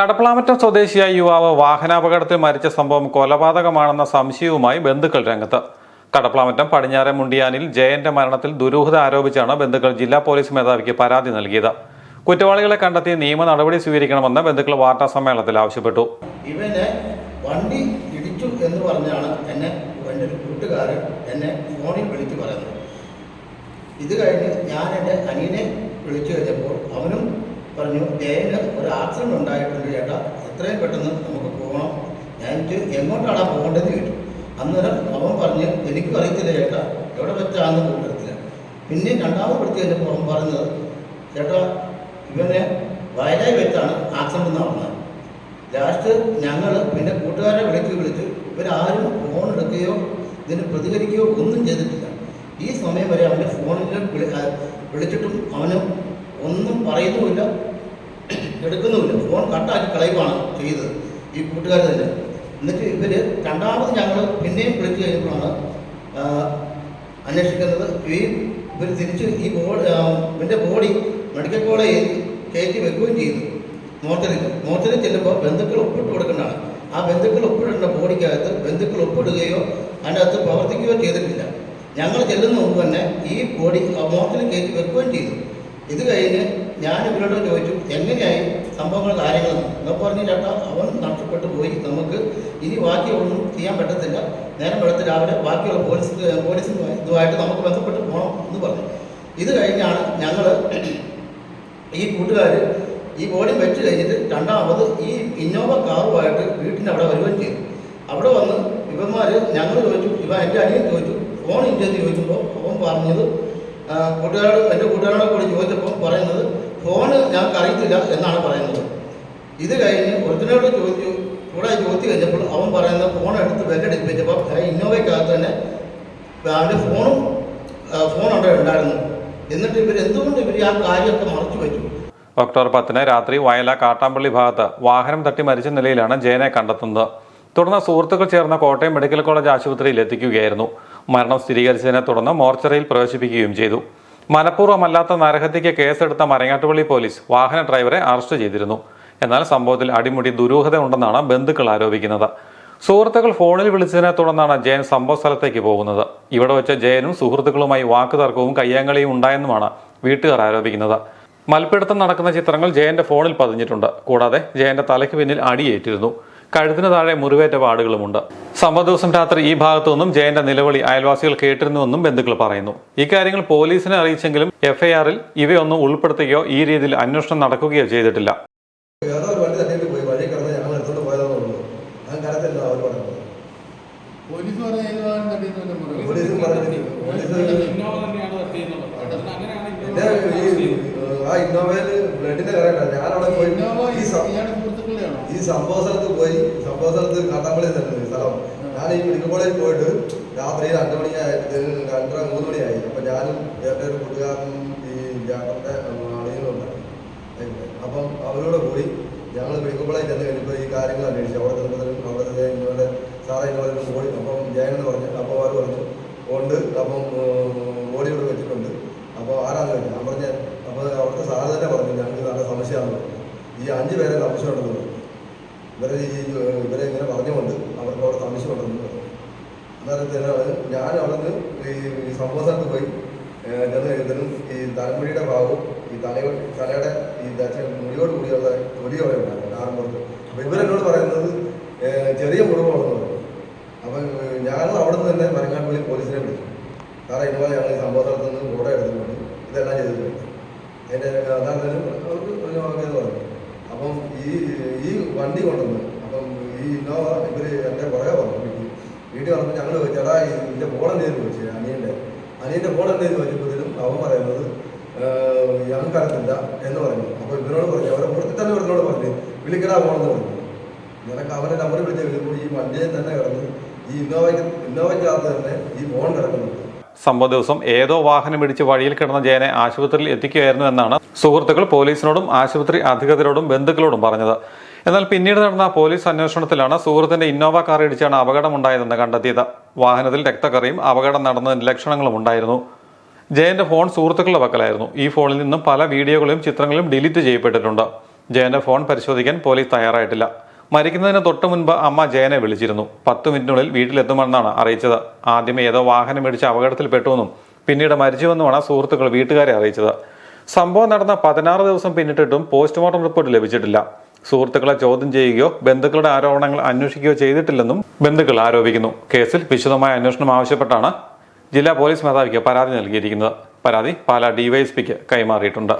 കടപ്പളാമറ്റം സ്വദേശിയായ യുവാവ് വാഹനാപകടത്തിൽ മരിച്ച സംഭവം കൊലപാതകമാണെന്ന സംശയവുമായി ബന്ധുക്കൾ രംഗത്ത്. കടപ്പളാമറ്റം പടിഞ്ഞാറെ മുണ്ടിയാനിൽ ജയന്റെ മരണത്തിൽ ദുരൂഹത ആരോപിച്ചാണ് ബന്ധുക്കൾ ജില്ലാ പോലീസ് മേധാവിക്ക് പരാതി നൽകിയത്. കുറ്റവാളികളെ കണ്ടെത്തി നിയമ നടപടി സ്വീകരിക്കണമെന്ന് ബന്ധുക്കൾ വാർത്താ സമ്മേളനത്തിൽ ആവശ്യപ്പെട്ടു. ഇവനെ വണ്ടി ഇടിച്ചു എന്ന് പറഞ്ഞാണ് എന്നെ എന്റെ ഒരു കൂട്ടുകാരൻ എന്നെ ഫോണിൽ വിളിച്ച് പറയുന്നത്. ഇത് കഴിഞ്ഞ് ഞാൻ എന്റെ അനിയനെ വിളിച്ചു കഴിഞ്ഞപ്പോൾ അവനും പറഞ്ഞു ജയന് ഒരു ആക്സിഡന്റ് ഉണ്ടായിട്ടുണ്ട് ചേട്ടാ. എത്രയും പെട്ടെന്ന് നമുക്ക് പോകണം. ഞാൻ എങ്ങോട്ടാണ് പോകേണ്ടതെന്ന് കേട്ടു അന്നേരം അവൻ പറഞ്ഞ് എനിക്കും അറിയത്തില്ല ചേട്ടാ. എവിടെ വെച്ചാണെന്ന് കൂട്ടത്തില്ല പിന്നെ രണ്ടാമത് വിളിച്ച് കഴിഞ്ഞപ്പോൾ അവൻ പറഞ്ഞത് ചേട്ടാ ഇവനെ വയലായി വെച്ചാണ് ആക്സിഡന്റ് നടന്നത് ലാസ്റ്റ് ഞങ്ങൾ പിന്നെ കൂട്ടുകാരെ വിളിച്ച് വിളിച്ച് ഇവരാരും ഫോൺ എടുക്കുകയോ ഇതിന് പ്രതികരിക്കുകയോ ഒന്നും ചെയ്തിട്ടില്ല. ഈ സമയം വരെ അവന്റെ ഫോണിൽ വിളിച്ചിട്ടും അവന് ഒന്നും പറയുന്നുമില്ല. എടുക്കുന്നുമില്ല. ഫോൺ കട്ടാക്കി കളയുവാണ് ചെയ്തത് ഈ കൂട്ടുകാർ തന്നെ. എന്നിട്ട് ഇവർ രണ്ടാമത് ഞങ്ങൾ പിന്നെയും വിളിച്ചു കഴിഞ്ഞപ്പോഴാണ് അന്വേഷിക്കുന്നത്. ഈ ഇവർ തിരിച്ച് ഈ ബോഡി ഇവന്റെ ബോഡി മെഡിക്കൽ കോളേജിൽ കയറ്റി വെക്കുകയും ചെയ്തു. മോർച്ചറി മോർച്ചറിൽ ചെല്ലുമ്പോൾ ബന്ധുക്കൾ ഒപ്പിട്ട് കൊടുക്കേണ്ടതാണ്. ആ ബന്ധുക്കൾ ഒപ്പിടേണ്ട ബോഡിക്കകത്ത് ബന്ധുക്കൾ ഒപ്പിടുകയോ അതിന്റെ അകത്ത് പ്രവർത്തിക്കുകയോ ചെയ്തിട്ടില്ല. ഞങ്ങൾ ചെല്ലുന്ന മുമ്പ് തന്നെ ഈ ബോഡി മോർച്ചറിൽ കയറ്റി വെക്കുകയും ചെയ്തു. ഇത് കഴിഞ്ഞ് ഞാൻ ഇവരോട് ചോദിച്ചു എങ്ങനെയായി സംഭവങ്ങൾ കാര്യങ്ങൾ എന്നൊക്കെ പറഞ്ഞു ചേട്ടാ അവൻ നഷ്ടപ്പെട്ടു പോയി. നമുക്ക് ഇനി ബാക്കിയൊന്നും ചെയ്യാൻ പറ്റത്തില്ല. നേരം വെളുത്ത് രാവിലെ ബാക്കിയുള്ള പോലീസ് പോലീസും ഇതുമായിട്ട് നമുക്ക് ബന്ധപ്പെട്ട് പോകണം എന്ന് പറഞ്ഞു. ഇത് കഴിഞ്ഞാണ് ഞങ്ങൾ ഈ കൂട്ടുകാർ ഈ ബോഡി വെച്ച് കഴിഞ്ഞിട്ട് രണ്ടാമത് ഈ ഇന്നോവ കാറുമായിട്ട് വീട്ടിന്റെ അവിടെ വരുകയും ചെയ്തു. അവിടെ വന്ന് ഇവന്മാർ ഞങ്ങൾ ചോദിച്ചു ഇവ എന്റെ അനിയൻ? ചോദിച്ചു. ഫോൺ ഇല്ലെന്ന് ചോദിക്കുമ്പോൾ അവൻ പറഞ്ഞത് കൂട്ടുകാരോട് എന്റെ കൂട്ടുകാരോട് കൂടി ചോദിച്ചപ്പോൾ പറയുന്നത് ഫോണ് ഞങ്ങൾക്ക് അറിയത്തില്ല എന്നാണ് പറയുന്നത്. ഇത് കഴിഞ്ഞ് ഒരുത്തിനോട് ചോദിച്ചു കൂടെ ചോദിച്ചു കഴിഞ്ഞപ്പോൾ അവൻ പറയുന്നത് ഫോൺ എടുത്ത് ബെല്ലടിപ്പിച്ചപ്പോൾ ഇന്നോവയ്ക്കകത്ത് തന്നെ അവന്റെ ഫോണും ഫോൺ അവിടെ ഉണ്ടായിരുന്നു. എന്നിട്ട് ഇവർ എന്തുകൊണ്ട് ഇവർ ആ കാര്യമൊക്കെ മറച്ചു വെച്ചു? ഒക്ടോബർ പത്തിന് രാത്രി വയല കാട്ടാമ്പള്ളി ഭാഗത്ത് വാഹനം തട്ടി മരിച്ച നിലയിലാണ് ജയനെ കണ്ടെത്തുന്നത്. തുടർന്ന് സുഹൃത്തുക്കൾ ചേർന്ന കോട്ടയം മെഡിക്കൽ കോളേജ് ആശുപത്രിയിൽ എത്തിക്കുകയായിരുന്നു. മരണം സ്ഥിരീകരിച്ചതിനെ തുടർന്ന് മോർച്ചറിയിൽ പ്രവേശിപ്പിക്കുകയും ചെയ്തു. മനഃപൂർവമല്ലാത്ത നരഹത്യയ്ക്ക് കേസെടുത്ത മരങ്ങാട്ടുപള്ളി പോലീസ് വാഹന ഡ്രൈവറെ അറസ്റ്റ് ചെയ്തിരുന്നു. എന്നാൽ സംഭവത്തിൽ അടിമുടി ദുരൂഹത ഉണ്ടെന്നാണ് ബന്ധുക്കൾ ആരോപിക്കുന്നത്. സുഹൃത്തുക്കൾ ഫോണിൽ വിളിച്ചതിനെ തുടർന്നാണ് ജയൻ സംഭവ സ്ഥലത്തേക്ക് പോകുന്നത്. ഇവിടെ വെച്ച് ജയനും സുഹൃത്തുക്കളുമായി വാക്കുതർക്കവും കയ്യാങ്കളിയും ഉണ്ടായെന്നുമാണ് വീട്ടുകാർ ആരോപിക്കുന്നത്. മൽപ്പിടുത്തം നടക്കുന്ന ചിത്രങ്ങൾ ജയന്റെ ഫോണിൽ പതിഞ്ഞിട്ടുണ്ട്. കൂടാതെ ജയന്റെ തലയ്ക്ക് പിന്നിൽ അടിയേറ്റിരുന്നു. കഴുത്തിന് താഴെ മുറിവേറ്റ പാടുകളുമുണ്ട് സംഭവ ദിവസം രാത്രി ഈ ഭാഗത്തു നിന്നും ജയന്റെ നിലവിളി അയൽവാസികൾ കേട്ടിരുന്നുവെന്നും ബന്ധുക്കൾ പറയുന്നു. ഇക്കാര്യങ്ങൾ പോലീസിനെ അറിയിച്ചെങ്കിലും എഫ്ഐആറിൽ ഇവയൊന്നും ഉൾപ്പെടുത്തുകയോ ഈ രീതിയിൽ അന്വേഷണം നടക്കുകയോ ചെയ്തിട്ടില്ല. ഏതോ ഒരു വണ്ടി തട്ടിയിട്ട് പോയി വഴി കിടന്ന് ഞങ്ങൾ എടുത്തോണ്ട് പോയതെന്ന് ഉള്ളൂ അങ്ങനെ കാര്യത്തില്ല അവർ പറയുന്നത് പോലീസ് പറഞ്ഞ ഏത് വാഹനം തട്ടിയെന്നല്ല പറഞ്ഞു. പോലീസും പറഞ്ഞിട്ട് പോലീസ് ഇന്നോവ തന്നെയാണ് തട്ടിയെന്നുള്ളത് പെട്ടെന്ന് അങ്ങനെയാണ് എന്റെ ഈ ഏഹ്, ആ ഇന്നോവയിൽ ബ്ലഡിന്റെ ഞാനവിടെ പോയി ഈ സംഭവ സ്ഥലത്ത് പോയി. സംഭവ സ്ഥലത്ത് കാട്ടാമ്പള്ളി തന്നെ സ്ഥലം. ഞാൻ ഈ മെഡിക്കൽ പോയിട്ട് രാത്രി രണ്ട് മണിയായി രണ്ടര മൂന്ന് മണിയായി അപ്പൊ ഞാനും എന്റെ ഒരു കൂട്ടുകാരനും ഈ ജാഗ്രത്തെ ആളുകളുണ്ടായിരുന്നു അപ്പം അവരോട് കൂടി ഞങ്ങൾ മെഡിക്കൽ കോളേജിൽ ചെന്ന് കഴിഞ്ഞപ്പോൾ ഈ കാര്യങ്ങൾ അന്വേഷിച്ചു. അവിടെ ചെന്നപ്പോഴത്തേക്കും അവിടെ നിങ്ങളുടെ സാറേ ഇന്നോടെ ബോഡി അപ്പം ജയനെന്ന് പറഞ്ഞു അപ്പോൾ അവർ പറഞ്ഞു ഉണ്ട്. അപ്പം ബോഡി ഇവിടെ വെച്ചിട്ടുണ്ട്. അപ്പോൾ ആരാന്ന് കഴിഞ്ഞു ഞാൻ പറഞ്ഞ അപ്പോൾ അവിടുത്തെ സാറ് തന്നെ പറഞ്ഞു ഞങ്ങൾക്ക് നല്ല സംശയമാണെന്ന് പറഞ്ഞു ഈ അഞ്ച് പേരെ സംശയമുണ്ടെന്ന് പറഞ്ഞു. ഇവരെ ഇവരെ ഇങ്ങനെ പറഞ്ഞുകൊണ്ട് അവർക്ക് അവിടെ സംശയമുണ്ടെന്ന് പറഞ്ഞു അന്നേരത്തേനാണ് ഞാൻ അവിടെ ഈ സംഭവ പോയി ഇതിനും ഈ തലമുടിയുടെ ഭാഗവും ഈ തലയോ തലയുടെ ഈ മുടിയോട് കൂടിയുള്ള തൊലി അവിടെ ഉണ്ടായിരുന്നു ആറുമ്പുറത്ത് അപ്പോൾ ഇവരെന്നോട് പറയുന്നത് ചെറിയ മുറിവാണെന്ന് പറഞ്ഞു അപ്പം ഞങ്ങൾ അവിടെ നിന്ന് തന്നെ മരങ്ങാട്ടുപള്ളി പോലീസിനെ വിളിച്ചു സാറേ ഇതുപോലെ ഞങ്ങൾ ഈ സംഭവ നിന്ന് ഫോട്ടോ എടുത്തിട്ടുണ്ട് ഇതെല്ലാം ചെയ്തിട്ടുണ്ട് അതിന്റെ അതാണെങ്കിലും അവർക്ക് പറഞ്ഞു അപ്പം ഈ ഈ വണ്ടി കൊണ്ടുവന്ന് അപ്പം ഈ ഇന്നോവ ഇവർ എന്റെ പുറകെ പറഞ്ഞു വീട്ടിൽ. വീട്ടിൽ വന്നപ്പോൾ ഞങ്ങൾ ചേട്ടാ ഇതിന്റെ ഫോൺ എന്തെങ്കിലും ചോദിച്ചു? അനിയന്റെ. അനിയന്റെ ഫോൺ എന്തെങ്കിലും ചോദിച്ചപ്പോഴത്തേനും അവൻ പറയുന്നത് "ഏഹ്, ഞങ്ങൾക്കറിയത്തില്ല എന്ന് പറഞ്ഞു. അപ്പോൾ ഇവരോട് പറഞ്ഞു അവരെ കൂട്ടത്തിൽ തന്നെ ഇവരോട് പറഞ്ഞു. വിളിക്കടാ ഫോണെന്ന് പറഞ്ഞു. നിനക്ക് അവന്റെ നമ്പർ വിളിച്ച് വരുമ്പോൾ ഈ വണ്ടിയെ തന്നെ കിടന്ന് ഈ ഇന്നോവയ്ക്ക് ഇന്നോവയ്ക്കകത്ത് തന്നെ ഈ ഫോൺ കിടക്കുന്നുണ്ട് സംഭവ ദിവസം ഏതോ വാഹനം ഇടിച്ച് വഴിയിൽ കിടന്ന ജയനെ ആശുപത്രിയിൽ എത്തിക്കുകയായിരുന്നു എന്നാണ് സുഹൃത്തുക്കൾ പോലീസിനോടും ആശുപത്രി അധികൃതരോടും ബന്ധുക്കളോടും പറഞ്ഞത്. എന്നാൽ പിന്നീട് നടന്ന പോലീസ് അന്വേഷണത്തിലാണ് സുഹൃത്തിന്റെ ഇന്നോവ കാർ ഇടിച്ചാണ് അപകടമുണ്ടായതെന്ന് കണ്ടെത്തിയത്. വാഹനത്തിൽ രക്തക്കറിയും അപകടം നടന്നതിന്റെ ലക്ഷണങ്ങളും ഉണ്ടായിരുന്നു. ജയന്റെ ഫോൺ സുഹൃത്തുക്കളുടെ പക്കലായിരുന്നു. ഈ ഫോണിൽ നിന്നും പല വീഡിയോകളും ചിത്രങ്ങളും ഡിലീറ്റ് ചെയ്യപ്പെട്ടിട്ടുണ്ട്. ജയന്റെ ഫോൺ പരിശോധിക്കാൻ പോലീസ് തയ്യാറായിട്ടില്ല. മരിക്കുന്നതിന് തൊട്ടു മുൻപ് അമ്മ ജയനെ വിളിച്ചിരുന്നു. പത്ത് മിനിറ്റിനുള്ളിൽ വീട്ടിലെത്തുമെന്നാണ് അറിയിച്ചത്. ആദ്യം ഏതോ വാഹനം ഇടിച്ച് അപകടത്തിൽപ്പെട്ടുവെന്നും പിന്നീട് മരിച്ചുവെന്നുമാണ് സുഹൃത്തുക്കൾ വീട്ടുകാരെ അറിയിച്ചത്. സംഭവം നടന്ന പതിനാറ് ദിവസം പിന്നിട്ടിട്ടും പോസ്റ്റ്മോർട്ടം റിപ്പോർട്ട് ലഭിച്ചിട്ടില്ല. സുഹൃത്തുക്കളെ ചോദ്യം ചെയ്യുകയോ ബന്ധുക്കളുടെ ആരോപണങ്ങൾ അന്വേഷിക്കുകയോ ചെയ്തിട്ടില്ലെന്നും ബന്ധുക്കൾ ആരോപിക്കുന്നു. കേസിൽ വിശദമായ അന്വേഷണം ആവശ്യപ്പെട്ടാണ് ജില്ലാ പോലീസ് മേധാവിക്ക് പരാതി നൽകിയിരിക്കുന്നത്. പരാതി പാലാ ഡിവൈഎസ്പിക്ക് കൈമാറിയിട്ടുണ്ട്.